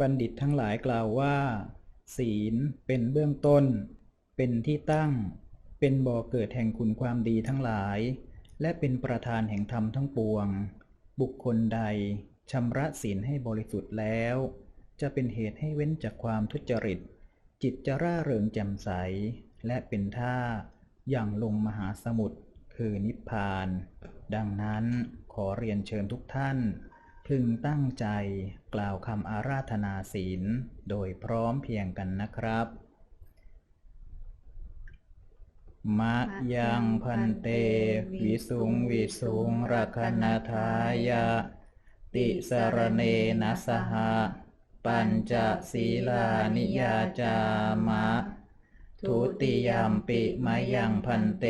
บัณฑิตทั้งหลายกล่าวว่า ศีลเป็นเบื้องต้น เป็นที่ตั้ง เป็นบ่อเกิดแห่งคุณความดีทั้งหลาย และเป็นประธานแห่งธรรมทั้งปวง บุคคลใดชำระศีลให้บริสุทธิ์แล้ว จะเป็นเหตุให้เว้นจากความทุจริต จิตจะร่าเริงแจ่มใส และเป็นท่าอย่างลงมหาสมุทรคือนิพพาน ดังนั้นขอเรียนเชิญทุกท่าน พึงตั้งใจกล่าวคำอาราธนาศีล โดยพร้อมเพียงกันนะครับมะยังพันเต วิสุงวิสุงรักนทายะ ติสรเนนะสหะปัญจศีลานิยาจามะ ทุติยามปิมายังพันเต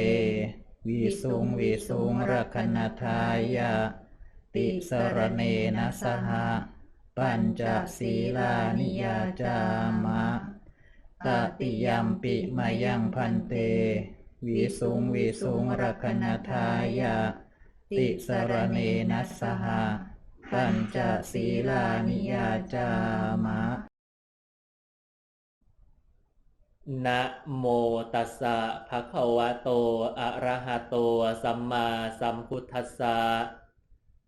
วิสุงวิสุงรักนทายะ ติสรเนนะสหะปัญจศีลานิยาจามะตติยามปิมายังพันเต วิสุงวิสุงรักนทายะ ติสรเนนะสหะปัญจศีลานิยาจามะนะโมตัสสะภะคะวะโต อะระหะโต สัมมาสัมพุทธัสสะ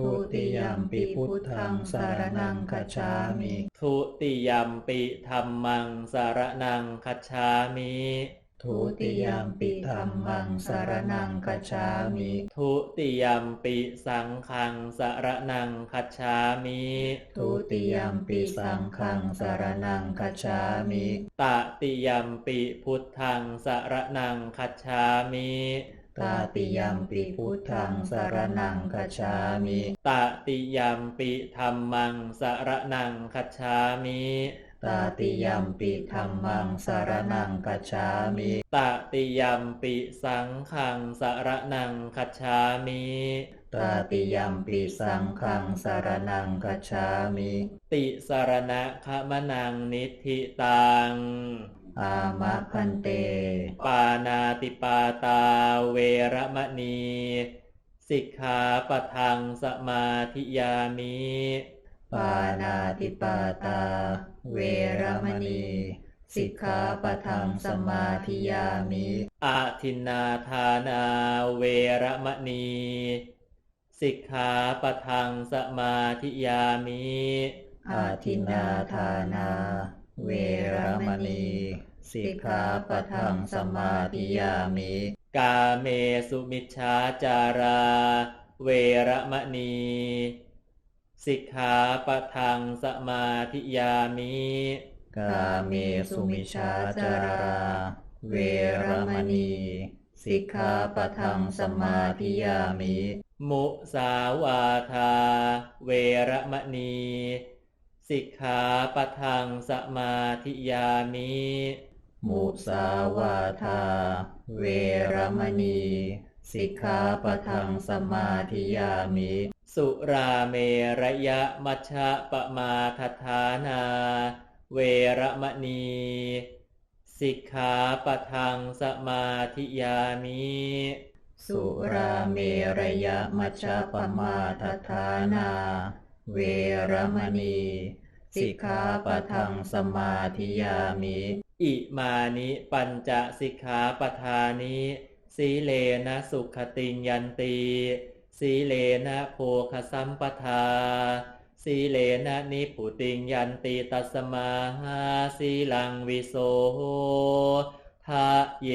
ทุติยามปิพุทธังสารนังคัจฉามิ ทุติยัมปิธัมมังสารนังคัจฉามิ ทุติยามปิธัมมังสารนังคัจฉามิ ทุติยัมปิสังฆังสารนังคัจฉามิ ทุติยามปิสังฆังสารนังคัจฉามิตติยัมปิพุทธังสารนังคัจฉามิ ตาติยามปิพุทธังสารนังคัจฉามิตติยัมปิธัมมังสารนังคัจฉามิตาติยามปิธัมมังสารนังคัจฉามิตติยัมปิสังฆังสารนังคัจฉามิตาติยามปิสังฆังสารนังคัจฉามิ ติสารณะขมนังนิธิตัง อามะพันเต ปานาติปาตาเวระมณี สิกขาปะทังสมาธิยามิ ปานาติปาตา เวระมณี สิกขาปะทังสมาธิยามิอาทินนาทานาเวระมณี สิกขาปะทังสมาธิยามิอาทินนาทานา เวระมณีสิกขาปะทังสมาธิยามิกาเมสุมิชฌาจาราเวระมณีสิกขาปะทังสมาธิยามิ กาเมสุมิชาจารา เวระมณี สิกขาปะทังสมาธิยามิ มุสาวาทา เวระมณี สิกขาปะทังสมาธิยามิ มุสาวาทา เวระมณี สิกขาปะทังสมาธิยามิ สุราเมระยะมัชฌะปมาทฐานา เวระมณี สิกขาปะทังสมาธิยามิ สุราเมระยะมัชฌปมาทฐานา เวรมณี สิกขาปะทังสมาธิยามิ อิมานิปัญจสิกขาปทานิสีเลนะสุขติยันตีสีเลนะโภคสัมปทาสีเลนะนิพุติยันติตัสมาหาสีลังวิโสทะเย